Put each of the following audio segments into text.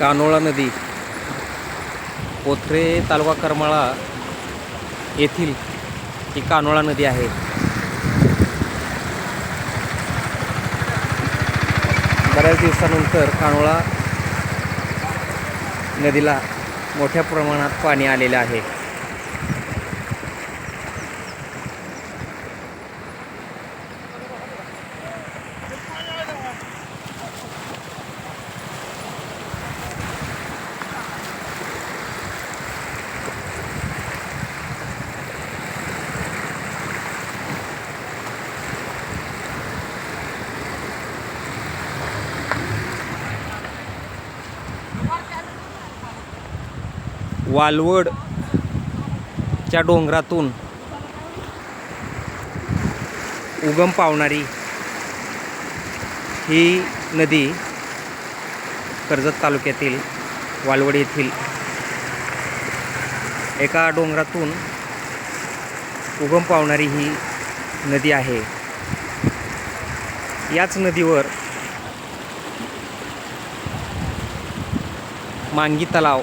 कानोळा नदी. पोथरे तालुका करमाळा येथील ही कानोळा नदी आहे. बऱ्याच दिवसानंतर कानोळा नदीला मोठ्या प्रमाणात पाणी आलेलं आहे. वालवडच्या डोंगरातून उगम पावणारी ही नदी कर्जत तालुक्यातील वालवड येथील एका डोंगरातून उगम पावणारी ही नदी आहे. याच नदीवर मांगी तलाव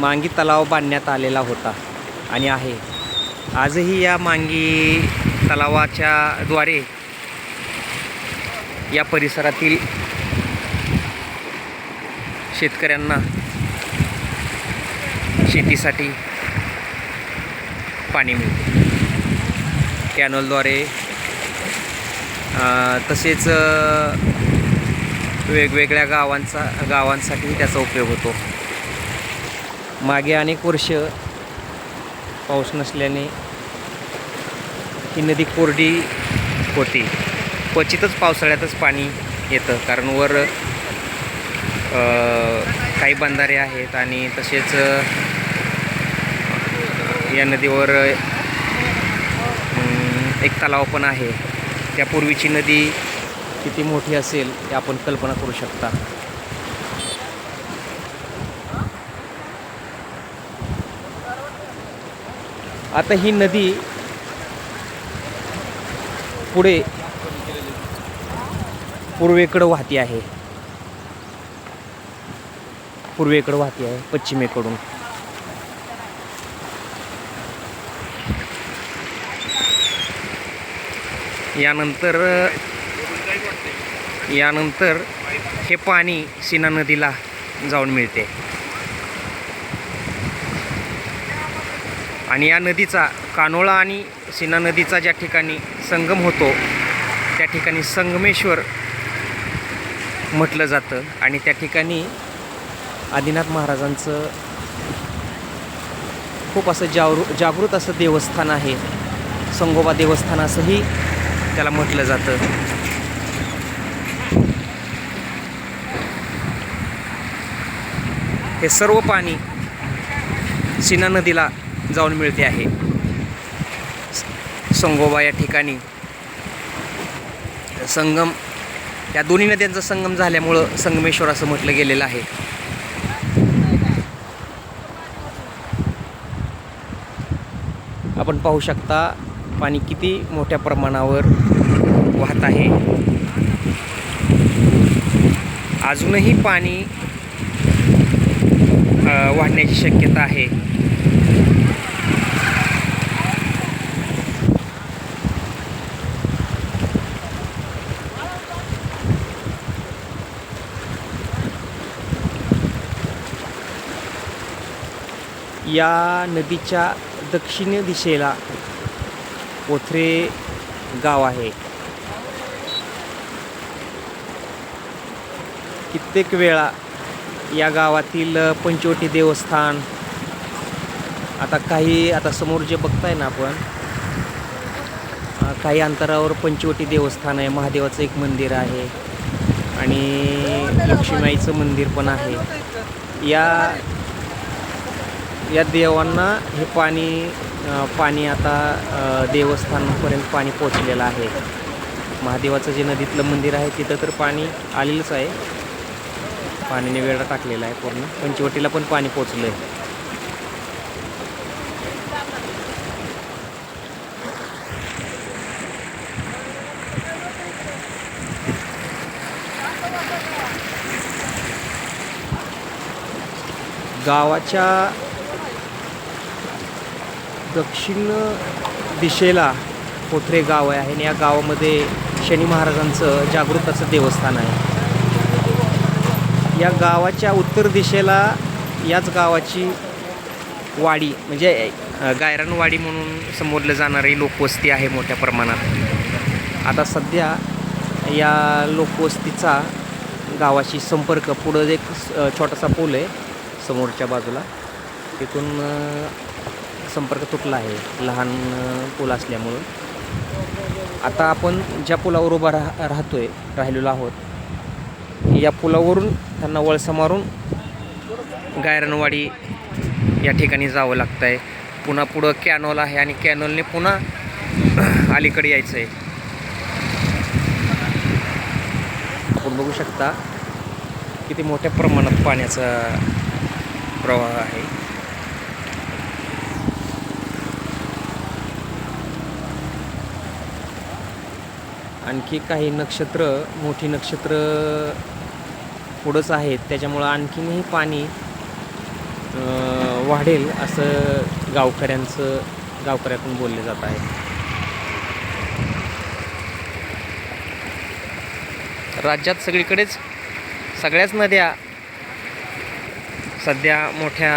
मांगी तलाव बांधण्यात आलेला होता आणि आहे. आजही या मांगी तलावाच्या द्वारे या परिसरातील शेतकऱ्यांना शेतीसाठी पाणी मिळते. कॅनलद्वारे तसेच वेगवेगळ्या गावांचा गावांसाठी त्याचा उपयोग होतो. मागे अनेक वर्ष पाऊस नसल्याने ही नदी कोरडी होती. क्वचितच पावसाळ्यातच पाणी येतं. कारण वर काही बंधारे आहेत आणि तसेच या नदीवर एक तलाव पण आहे. त्यापूर्वीची नदी किती मोठी असेल हे आपण कल्पना करू शकता. आता ही नदी पुढे पूर्वेकडं वाहती आहे. पूर्वेकडं वाहती आहे पश्चिमेकडून. यानंतर यानंतर हे पाणी सीना नदीला जाऊन मिळते. आणि या नदीचा कानोळा आणि सीना नदीचा ज्या ठिकाणी संगम होतो त्या ठिकाणी संगमेश्वर म्हटलं जातं. आणि त्या ठिकाणी आदिनाथ महाराजांचं खूप असं जागृ जागृत असं देवस्थान आहे. संगोबा देवस्थान असंही त्याला म्हटलं जातं. हे सर्व पाणी सीना नदीला जाऊन मिळते आहे. संगोबा या ठिकाणी. संगम या दोन्ही नद्यांचा संगम झाल्यामुळं संगमेश्वर असं म्हटलं गेलेलं आहे. आपण पाहू शकता पाणी किती मोठ्या प्रमाणावर वाहत आहे. अजूनही पाणी वाढण्याची शक्यता आहे. या नदीच्या दक्षिण दिशेला पोथरे गाव आहे. कित्येक वेळा या गावातील पंचवटी देवस्थान आता काही आता समोर जे बघताय ना आपण काही अंतरावर पंचवटी देवस्थान आहे. महादेवाचं एक मंदिर आहे आणि लक्ष्मीबाईचं मंदिर पण आहे. या या देवांना हे पाणी पाणी आता देवस्थानापर्यंत पाणी पोचलेलं आहे. महादेवाचं जे नदीतलं मंदिर आहे तिथं तर पाणी आलेलंच आहे. पाण्याने वेळा टाकलेला आहे पूर्ण. पंचवटीला पण पाणी पोचलं आहे गावाच्या दक्षिण दिशेला कोथरे गाव आहे आणि या गावामध्ये शनी महाराजांचं जागृताचं देवस्थान आहे. या गावाच्या उत्तर दिशेला याच गावाची वाडी म्हणजे अ, गायरानवाडी म्हणून संबोधलं जाणारी लोकवस्ती आहे मोठ्या प्रमाणात. आता सध्या या लोकवस्तीचा गावाशी संपर्क पुढं एक स- छोटासा पूल आहे समोरच्या बाजूला. तिथून संपर्क तुटला आहे लहान पूल असल्यामुळं. आता आपण ज्या पुलावर उभा राह राहतो आहे राहिलेलो आहोत या पुलावरून त्यांना वळसा मारून गायरनवाडी या ठिकाणी जावं लागतं आहे पुन्हा पुढं कॅनॉल आहे आणि कॅनॉलने पुन्हा अलीकडे यायचं आहे आपण बघू शकता किती मोठ्या प्रमाणात पाण्याचा प्रवाह आहे. आणखी काही नक्षत्र मोठी नक्षत्र पुढंच आहेत. त्याच्यामुळं आणखीनही पाणी वाढेल असं गावकऱ्यांचं गावकऱ्यातून बोलले जात आहे. राज्यात सगळीकडेच सगळ्याच नद्या सध्या मोठ्या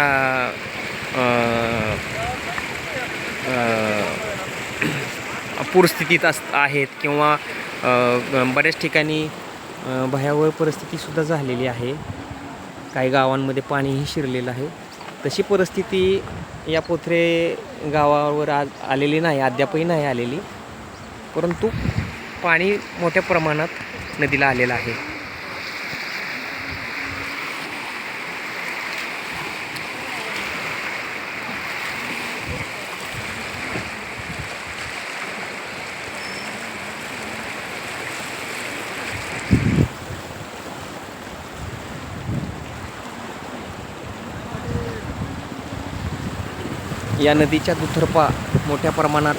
पूरस्थितीत अस आहेत किंवा बऱ्याच ठिकाणी भयावह परिस्थितीसुद्धा झालेली आहे. काही गावांमध्ये पाणीही शिरलेलं आहे. तशी परिस्थिती या पोथरे गावावर आज आलेली नाही अद्यापही नाही आलेली. परंतु पाणी मोठ्या प्रमाणात नदीला आलेलं आहे. या नदीच्या दुतर्फा मोठ्या प्रमाणात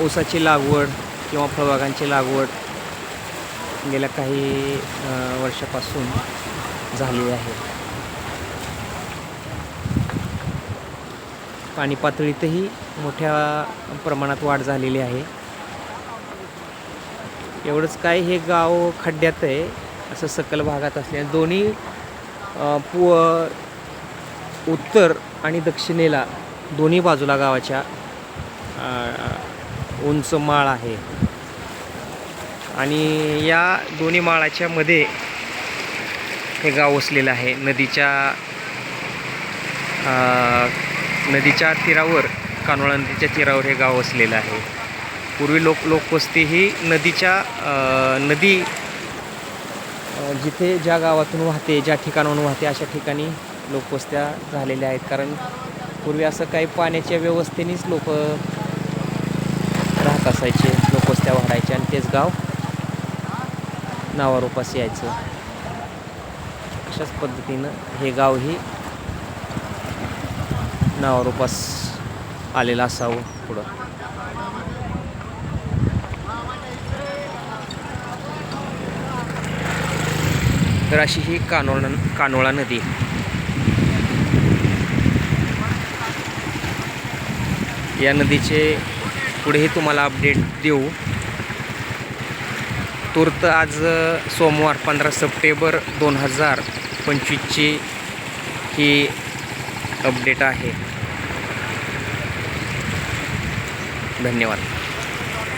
ऊसाची लागवड किंवा फळबागांची लागवड गेल्या काही वर्षापासून झालेली आहे. पाणी पातळीतही मोठ्या प्रमाणात वाढ झालेली आहे. एवढंच काय हे गाव खड्ड्यात आहे असं सकल भागात असल्याने दोन्ही पु उत्तर आणि दक्षिणेला दोन्ही बाजूला गावाच्या उंच माळ आहे. आणि या दोन्ही माळाच्या मध्ये हे गाव वसलेलं आहे. नदीच्या नदीच्या तीरावर कानोळा नदीच्या तीरावर हे गाव वसलेलं आहे. पूर्वी लोक लोकवस्ती ही नदीच्या नदी जिथे ज्या गावातून वाहते ज्या ठिकाणाहून वाहते अशा ठिकाणी लोकवस्त्या झालेल्या आहेत. कारण पूर्वी असं काही पाण्याच्या व्यवस्थेनेच लोक राहत असायचे लोकवस्त्या वाढायचे आणि तेच गाव नावारूपास यायचं. अशाच पद्धतीनं हे गावही नावारूपास आलेलं असावं पुढं. तर अशी ही कानोळा कानोळा नदी या नदीचे पुढेही तुम्हाला अपडेट देऊ. तूर्त आज सोमवार पंधरा सप्टेंबर दोन हजार पंचवीसची ही अपडेट आहे. धन्यवाद.